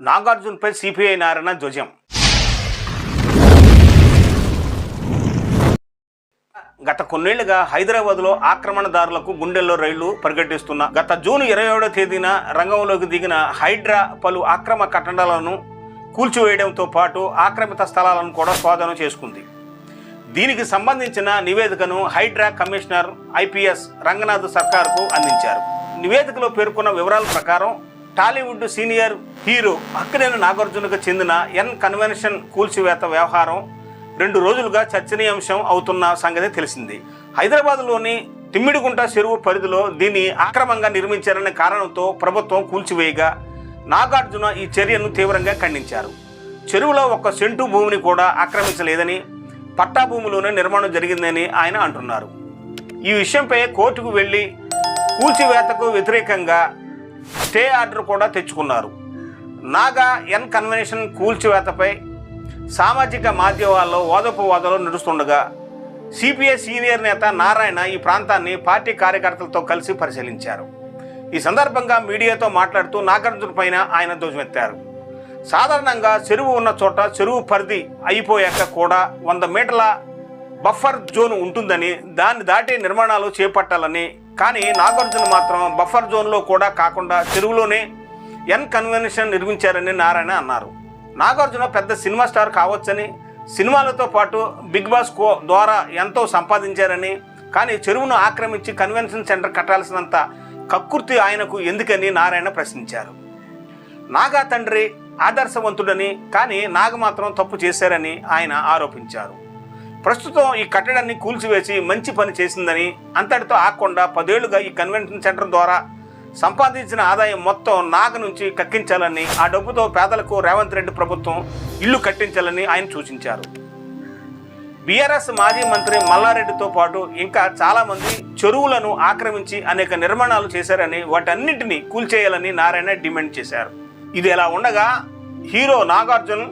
నాగార్జునపై CPI Narayana ధ్వజం. గత కొన్నేళ్ళుగా హైదరాబాద్లో ఆక్రమణదారులకు గుండెల్లో రైళ్ళు పరిగెట్టిస్తున్న గత జూన్ ఇరవై ఏడవ తేదీన రంగంలోకి దిగిన హైడ్రా పలు అక్రమ కట్టడాలను కూల్చివేయడంతో పాటు ఆక్రమిత స్థలాలను కూడా స్వాధీనం చేసుకుంది. దీనికి సంబంధించిన నివేదికను హైడ్రా కమిషనర్ ఐపీఎస్ రంగనాథ్ సర్కార్కు అందించారు. నివేదికలో పేర్కొన్న వివరాల ప్రకారం టాలీవుడ్ సీనియర్ హీరో అక్కినేని నాగార్జునకు చెందిన ఎన్ కన్వెన్షన్ కూల్చివేత వ్యవహారం రెండు రోజులుగా చర్చనీయాంశం అవుతున్న సంగతి తెలిసింది. హైదరాబాద్లోని తిమ్మిడిగుంట చెరువు పరిధిలో దీన్ని అక్రమంగా నిర్మించారనే కారణంతో ప్రభుత్వం కూల్చివేయగా నాగార్జున ఈ చర్యను తీవ్రంగా ఖండించారు. చెరువులో ఒక సెంటు భూమిని కూడా ఆక్రమించలేదని పట్టా భూమిలోనే నిర్మాణం జరిగిందని ఆయన అంటున్నారు. ఈ విషయంపై కోర్టుకు వెళ్ళి కూల్చివేతకు వ్యతిరేకంగా స్టే ఆర్డర్ కూడా తెచ్చుకున్నారు. నాగా ఎన్ కన్వెన్షన్ కూల్చివేతపై సామాజిక మాధ్యమాల్లో వాదోపవాదాలు నడుస్తుండగా సిపిఐ సీనియర్ నేత నారాయణ ఈ ప్రాంతాన్ని పార్టీ కార్యకర్తలతో కలిసి పరిశీలించారు. ఈ సందర్భంగా మీడియాతో మాట్లాడుతూ నాగార్జున పైన ఆయన ధ్వజమెత్తారు. సాధారణంగా చెరువు ఉన్న చోట చెరువు పరిధి అయిపోయాక కూడా వంద మీటర్ల బఫర్ జోన్ ఉంటుందని దాన్ని దాటి నిర్మాణాలు చేపట్టాలని కానీ నాగార్జున మాత్రం బఫర్ జోన్లో కూడా కాకుండా చెరువులోనే ఎన్ కన్వెన్షన్ నిర్మించారని నారాయణ అన్నారు. నాగార్జున పెద్ద సినిమా స్టార్ కావచ్చని సినిమాలతో పాటు బిగ్ బాస్ కో ద్వారా ఎంతో సంపాదించారని కానీ చెరువును ఆక్రమించి కన్వెన్షన్ సెంటర్ కట్టాల్సినంత కక్కుర్తి ఆయనకు ఎందుకని నారాయణ ప్రశ్నించారు. నాగా తండ్రి ఆదర్శవంతుడని కానీ నాగ మాత్రం తప్పు చేశారని ఆయన ఆరోపించారు. ప్రస్తుతం ఈ కట్టడాన్ని కూల్చివేసి మంచి పని చేసిందని అంతటితో ఆకుండా పదేళ్ళుగా ఈ కన్వెన్షన్ సెంటర్ ద్వారా సంపాదించిన ఆదాయం మొత్తం నాగ నుంచి కక్కించాలని ఆ డబ్బుతో పేదలకు రేవంత్ రెడ్డి ప్రభుత్వం ఇల్లు కట్టించాలని ఆయన సూచించారు. బీఆర్ఎస్ మాజీ మంత్రి మల్లారెడ్డితో పాటు ఇంకా చాలామంది చెరువులను ఆక్రమించి అనేక నిర్మాణాలు చేశారని వాటన్నింటినీ కూల్చేయాలని నారాయణ డిమాండ్ చేశారు. ఇది ఎలా ఉండగా hero Nagarjun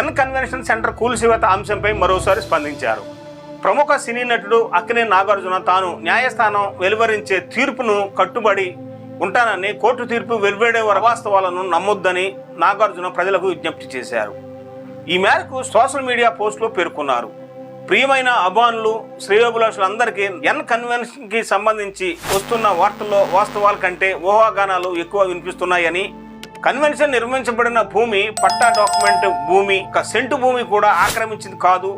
N convention centre కూల్చివేత అంశంపై మరోసారి స్పందించారు. ప్రముఖ సినీ నటుడు అక్కినే నాగార్జున తాను న్యాయస్థానం వెలువరించే తీర్పును కట్టుబడి ఉంటానని కోర్టు తీర్పు వెలువడే వాస్తవాలను నమ్మొద్దని నాగార్జున ప్రజలకు విజ్ఞప్తి చేశారు. ఈ మేరకు సోషల్ మీడియా పోస్టులో పేర్కొన్నారు. ప్రియమైన అభిమానులు శ్రేయోభిలాషులందరికీ ఎన్ కన్వెన్షన్కి సంబంధించి వస్తున్న వార్తల్లో వాస్తవాల కంటే ఊహాగానాలు ఎక్కువ వినిపిస్తున్నాయని కన్వెన్షన్ నిర్మించబడిన భూమి పట్టా డాక్యుమెంట్ భూమి ఒక సెంటు భూమి కూడా ఆక్రమించింది కాదు.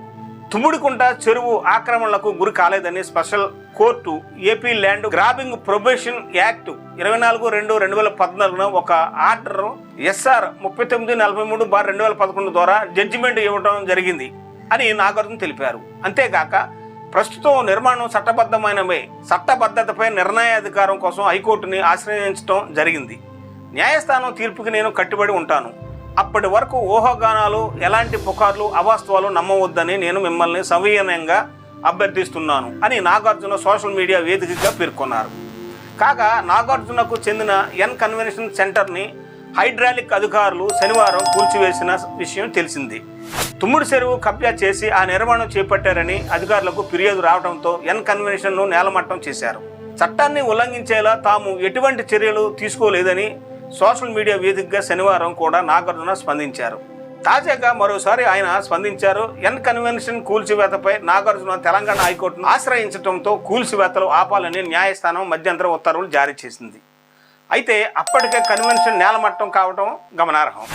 తుమ్ముడికుంట చెరువు ఆక్రమణలకు గురి కాలేదని special court AP land grabbing probation act ఇరవై నాలుగు రెండు రెండు వేల పద్నాలుగున ఒక ఆర్డర్ ఎస్ఆర్ ముప్పై తొమ్మిది నలభై మూడు బార్ రెండు వేల పదకొండు ద్వారా జడ్జిమెంట్ ఇవ్వడం జరిగింది అని నాగార్జున తెలిపారు. అంతేగాక ప్రస్తుతం నిర్మాణం చట్టబద్ధమైనవే. చట్టబద్ధతపై నిర్ణయాధికారం కోసం హైకోర్టుని ఆశ్రయించడం జరిగింది. న్యాయస్థానం తీర్పుకి నేను కట్టుబడి ఉంటాను. అప్పటి వరకు ఊహాగానాలు ఎలాంటి పుకార్లు అవాస్తవాలు నమ్మవద్దని నేను మిమ్మల్ని సవినయంగా అభ్యర్థిస్తున్నాను అని నాగార్జున సోషల్ మీడియా వేదికగా పేర్కొన్నారు. కాగా నాగార్జునకు చెందిన ఎన్ కన్వెన్షన్ సెంటర్ని హైడ్రాలిక్ అధికారులు శనివారం కూల్చివేసిన విషయం తెలిసింది. తుమ్ముడు చెరువు కబ్జా చేసి ఆ నిర్మాణం చేపట్టారని అధికారులకు ఫిర్యాదు రావడంతో ఎన్ కన్వెన్షన్ను నేలమట్టం చేశారు. చట్టాన్ని ఉల్లంఘించేలా తాము ఎటువంటి చర్యలు తీసుకోలేదని సోషల్ మీడియా వేదికగా శనివారం కూడా నాగార్జున స్పందించారు. తాజాగా మరోసారి ఆయన స్పందించారు ఎన్ కన్వెన్షన్ కూల్చివేతపై నాగార్జున తెలంగాణ హైకోర్టును ఆశ్రయించడంతో కూల్చివేతలు ఆపాలని న్యాయస్థానం మధ్యంతర ఉత్తర్వులు జారీ చేసింది. అయితే అప్పటికే కన్వెన్షన్ నేలమట్టం కావడం గమనార్హం.